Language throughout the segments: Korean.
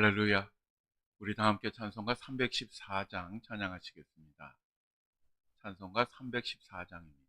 할렐루야. 우리 다 함께 찬송가 314장 찬양하시겠습니다. 찬송가 314장입니다.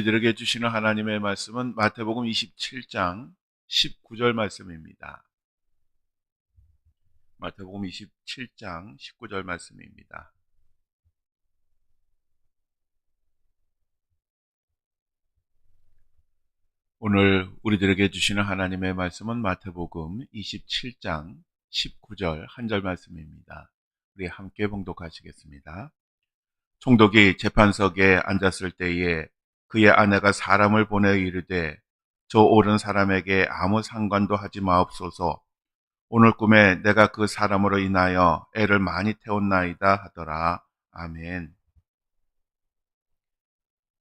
우리들에게 주시는 하나님의 말씀은 마태복음 27장 19절 말씀입니다. 마태복음 27장 19절 말씀입니다. 오늘 우리들에게 주시는 하나님의 말씀은 마태복음 27장 19절 한 절 말씀입니다. 우리 함께 봉독하시겠습니다. 총독이 재판석에 앉았을 때에 그의 아내가 사람을 보내 이르되 저 옳은 사람에게 아무 상관도 하지 마옵소서 오늘 꿈에 내가 그 사람으로 인하여 애를 많이 태웠나이다 하더라. 아멘.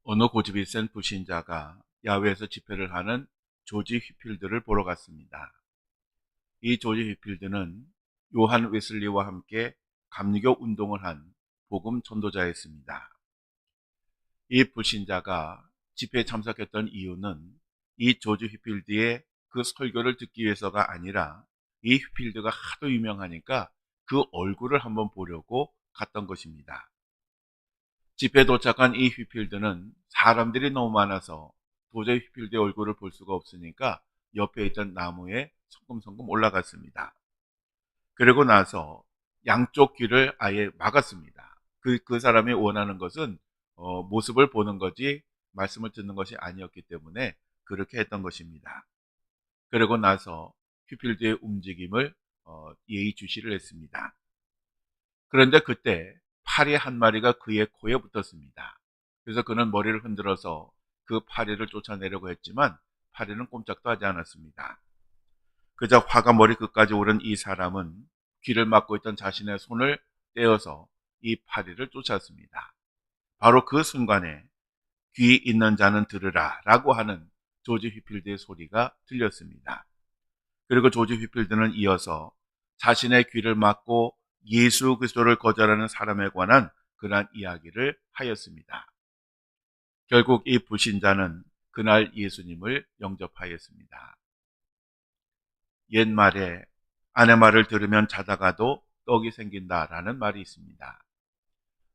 어느 고집이 센 불신자가 야외에서 집회를 하는 조지 휘필드를 보러 갔습니다. 이 조지 휘필드는 요한 웨슬리와 함께 감리교 운동을 한 복음 전도자였습니다. 이 불신자가 집회에 참석했던 이유는 이 조지 휘필드의 그 설교를 듣기 위해서가 아니라 이 휘필드가 하도 유명하니까 그 얼굴을 한번 보려고 갔던 것입니다. 집회에 도착한 이 휘필드는 사람들이 너무 많아서 도저히 휘필드의 얼굴을 볼 수가 없으니까 옆에 있던 나무에 성금성금 올라갔습니다. 그리고 나서 양쪽 귀를 아예 막았습니다. 그, 그 사람이 원하는 것은 어, 모습을 보는 거지 말씀을 듣는 것이 아니었기 때문에 그렇게 했던 것입니다. 그리고 나서 휘필드의 움직임을 어, 예의주시를 했습니다. 그런데 그때 파리 한 마리가 그의 코에 붙었습니다. 그래서 그는 머리를 흔들어서 그 파리를 쫓아내려고 했지만 파리는 꼼짝도 하지 않았습니다. 그저 화가 머리 끝까지 오른 이 사람은 귀를 막고 있던 자신의 손을 떼어서 이 파리를 쫓았습니다. 바로 그 순간에 귀 있는 자는 들으라 라고 하는 조지 휘필드의 소리가 들렸습니다. 그리고 조지 휘필드는 이어서 자신의 귀를 막고 예수 그리스도를 거절하는 사람에 관한 그러한 이야기를 하였습니다. 결국 이 불신자는 그날 예수님을 영접하였습니다. 옛말에 아내 말을 들으면 자다가도 떡이 생긴다라는 말이 있습니다.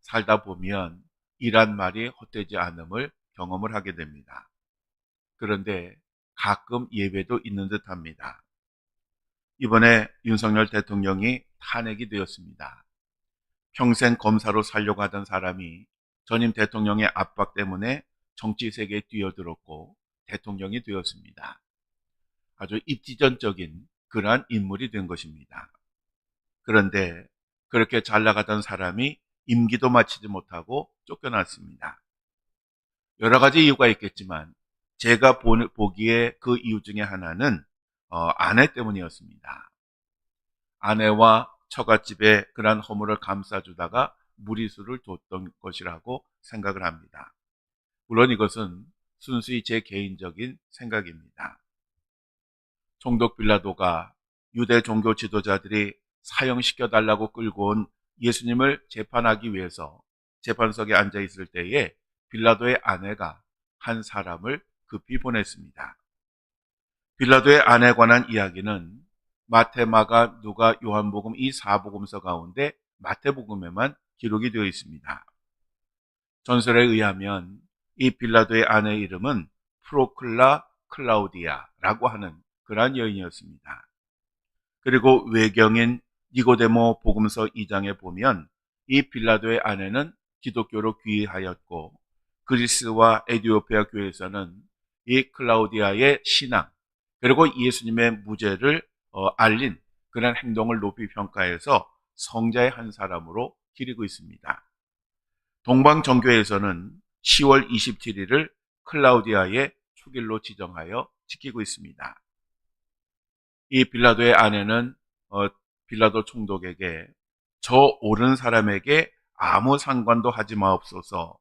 살다 보면 이란 말이 헛되지 않음을 경험을 하게 됩니다. 그런데 가끔 예외도 있는 듯 합니다. 이번에 윤석열 대통령이 탄핵이 되었습니다. 평생 검사로 살려고 하던 사람이 전임 대통령의 압박 때문에 정치 세계에 뛰어들었고 대통령이 되었습니다. 아주 입지전적인 그러한 인물이 된 것입니다. 그런데 그렇게 잘 나가던 사람이 임기도 마치지 못하고 쫓겨났습니다. 여러 가지 이유가 있겠지만 제가 보기에 그 이유 중에 하나는 어, 아내 때문이었습니다. 아내와 처갓집에 그러한 허물을 감싸주다가 무리수를 뒀던 것이라고 생각을 합니다. 물론 이것은 순수히 제 개인적인 생각입니다. 총독 빌라도가 유대 종교 지도자들이 사형시켜 달라고 끌고 온 예수님을 재판하기 위해서 재판석에 앉아 있을 때에 빌라도의 아내가 한 사람을 급히 보냈습니다. 빌라도의 아내에 관한 이야기는 마테마가 누가 요한복음 이 사복음서 가운데 마태복음에만 기록이 되어 있습니다. 전설에 의하면 이 빌라도의 아내의 이름은 프로클라 클라우디아라고 하는 그러한 여인이었습니다. 그리고 외경인 니고데모 복음서 2장에 보면 이 빌라도의 아내는 기독교로 귀의하였고 그리스와 에디오피아 교회에서는 이 클라우디아의 신앙 그리고 예수님의 무죄를 어, 알린 그런 행동을 높이 평가해서 성자의 한 사람으로 기리고 있습니다. 동방 정교에서는 10월 27일을 클라우디아의 축일로 지정하여 지키고 있습니다. 이 빌라도의 아내는 어, 빌라도 총독에게 저 옳은 사람에게 아무 상관도 하지 마옵소서.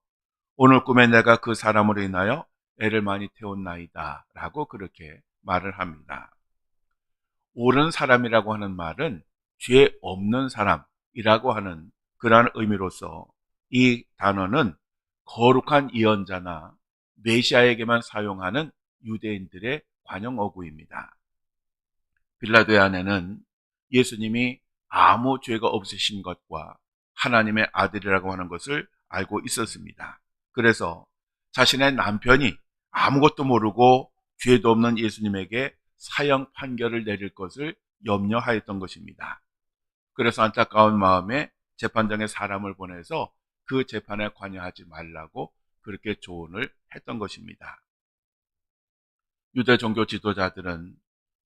오늘 꿈에 내가 그 사람으로 인하여 애를 많이 태웠나이다. 라고 그렇게 말을 합니다. 옳은 사람이라고 하는 말은 죄 없는 사람이라고 하는 그러한 의미로서 이 단어는 거룩한 예언자나 메시아에게만 사용하는 유대인들의 관용 어구입니다. 빌라도의 아내는 예수님이 아무 죄가 없으신 것과 하나님의 아들이라고 하는 것을 알고 있었습니다. 그래서 자신의 남편이 아무것도 모르고 죄도 없는 예수님에게 사형 판결을 내릴 것을 염려하였던 것입니다. 그래서 안타까운 마음에 재판장에 사람을 보내서 그 재판에 관여하지 말라고 그렇게 조언을 했던 것입니다. 유대 종교 지도자들은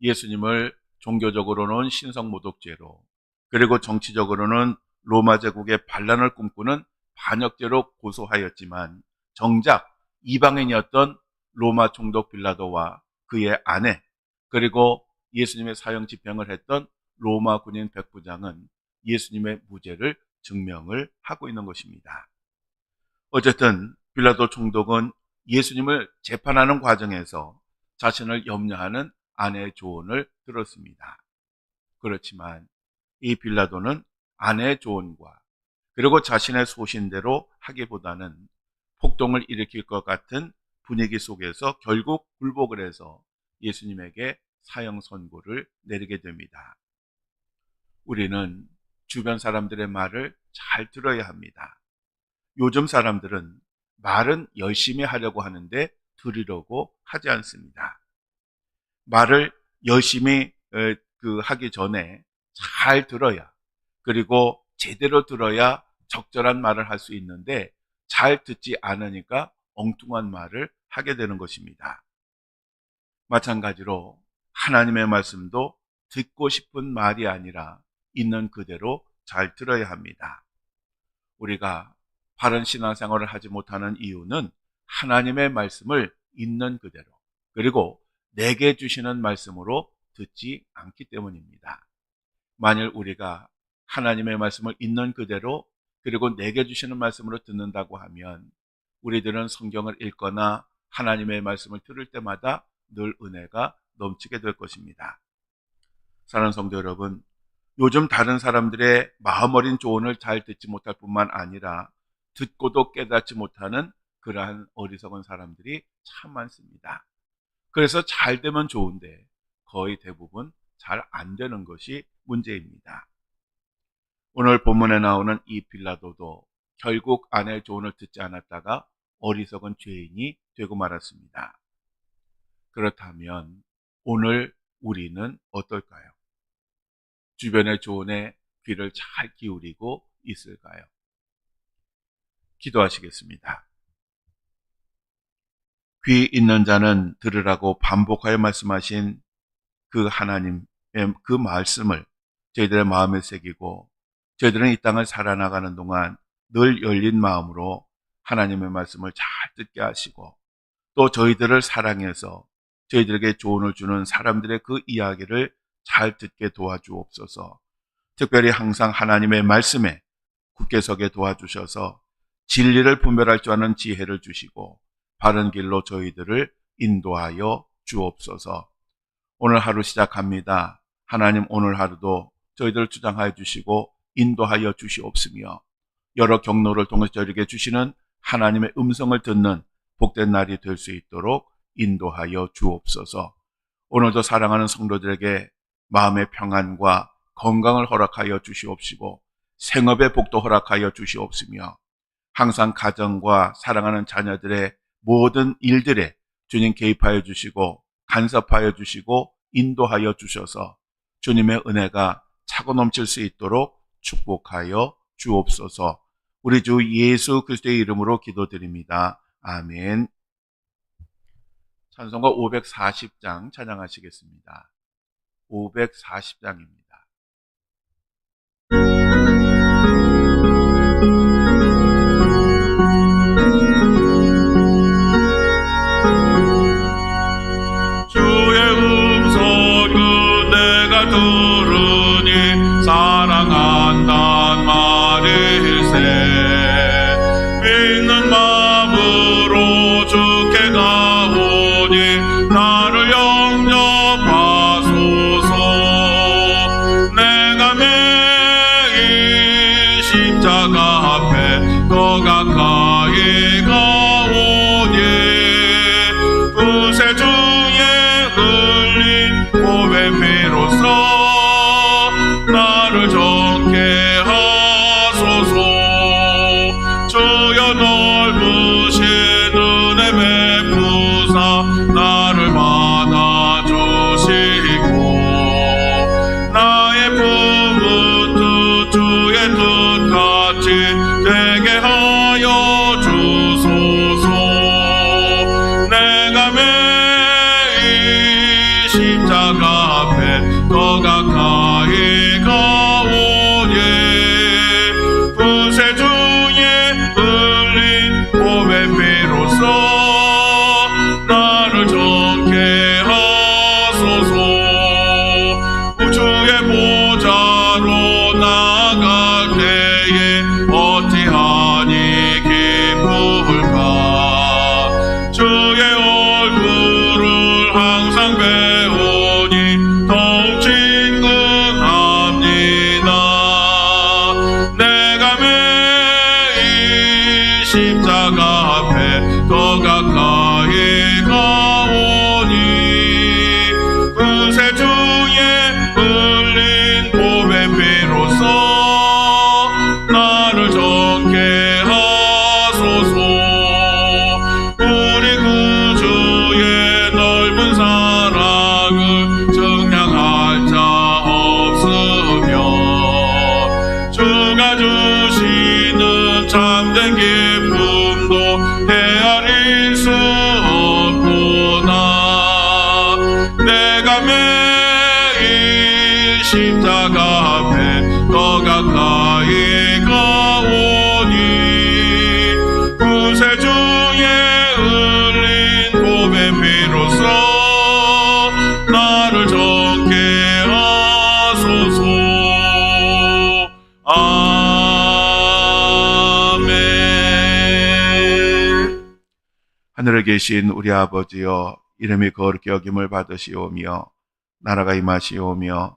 예수님을 종교적으로는 신성모독죄로 그리고 정치적으로는 로마 제국의 반란을 꿈꾸는 반역죄로 고소하였지만 정작 이방인이었던 로마 총독 빌라도와 그의 아내 그리고 예수님의 사형 집행을 했던 로마 군인 백부장은 예수님의 무죄를 증명을 하고 있는 것입니다. 어쨌든 빌라도 총독은 예수님을 재판하는 과정에서 자신을 염려하는 아내의 조언을 들었습니다. 그렇지만 이 빌라도는 아내의 조언과 그리고 자신의 소신대로 하기보다는 폭동을 일으킬 것 같은 분위기 속에서 결국 굴복을 해서 예수님에게 사형 선고를 내리게 됩니다. 우리는 주변 사람들의 말을 잘 들어야 합니다. 요즘 사람들은 말은 열심히 하려고 하는데 들으려고 하지 않습니다. 말을 열심히 어, 그 하기 전에 잘 들어야 그리고 제대로 들어야 적절한 말을 할 수 있는데 잘 듣지 않으니까 엉뚱한 말을 하게 되는 것입니다. 마찬가지로 하나님의 말씀도 듣고 싶은 말이 아니라 있는 그대로 잘 들어야 합니다. 우리가 바른 신앙생활을 하지 못하는 이유는 하나님의 말씀을 있는 그대로 그리고 내게 주시는 말씀으로 듣지 않기 때문입니다. 만일 우리가 하나님의 말씀을 있는 그대로 그리고 내게 주시는 말씀으로 듣는다고 하면 우리들은 성경을 읽거나 하나님의 말씀을 들을 때마다 늘 은혜가 넘치게 될 것입니다. 사랑하는 성도 여러분, 요즘 다른 사람들의 마음 어린 조언을 잘 듣지 못할 뿐만 아니라 듣고도 깨닫지 못하는 그러한 어리석은 사람들이 참 많습니다. 그래서 잘 되면 좋은데 거의 대부분 잘 안 되는 것이 문제입니다. 오늘 본문에 나오는 이 빌라도도 결국 아내의 조언을 듣지 않았다가 어리석은 죄인이 되고 말았습니다. 그렇다면 오늘 우리는 어떨까요? 주변의 조언에 귀를 잘 기울이고 있을까요? 기도하시겠습니다. 귀 있는 자는 들으라고 반복하여 말씀하신 그 하나님의 그 말씀을 저희들의 마음에 새기고 저희들은 이 땅을 살아나가는 동안 늘 열린 마음으로 하나님의 말씀을 잘 듣게 하시고 또 저희들을 사랑해서 저희들에게 조언을 주는 사람들의 그 이야기를 잘 듣게 도와주옵소서. 특별히 항상 하나님의 말씀에 굳게 서게 도와주셔서 진리를 분별할 줄 아는 지혜를 주시고 바른 길로 저희들을 인도하여 주옵소서. 오늘 하루 시작합니다. 하나님 오늘 하루도 저희들을 주장하여 주시고 인도하여 주시옵으며 여러 경로를 통해 저에게 주시는 하나님의 음성을 듣는 복된 날이 될 수 있도록 인도하여 주옵소서. 오늘도 사랑하는 성도들에게 마음의 평안과 건강을 허락하여 주시옵시고 생업의 복도 허락하여 주시옵으며 항상 가정과 사랑하는 자녀들의 모든 일들에 주님 개입하여 주시고 간섭하여 주시고 인도하여 주셔서 주님의 은혜가 차고 넘칠 수 있도록 축복하여 주옵소서. 우리 주 예수 그리스도의 이름으로 기도드립니다. 아멘. 찬송가 540장 찬양하시겠습니다. 540장입니다. 십자가 앞에 더 가까이 가오니 중에 흘린 몸의 피로써 나를 정케 하소서. 아멘. 하늘에 계신 우리 아버지여 이름이 거룩히 여김을 받으시오며 나라가 임하시오며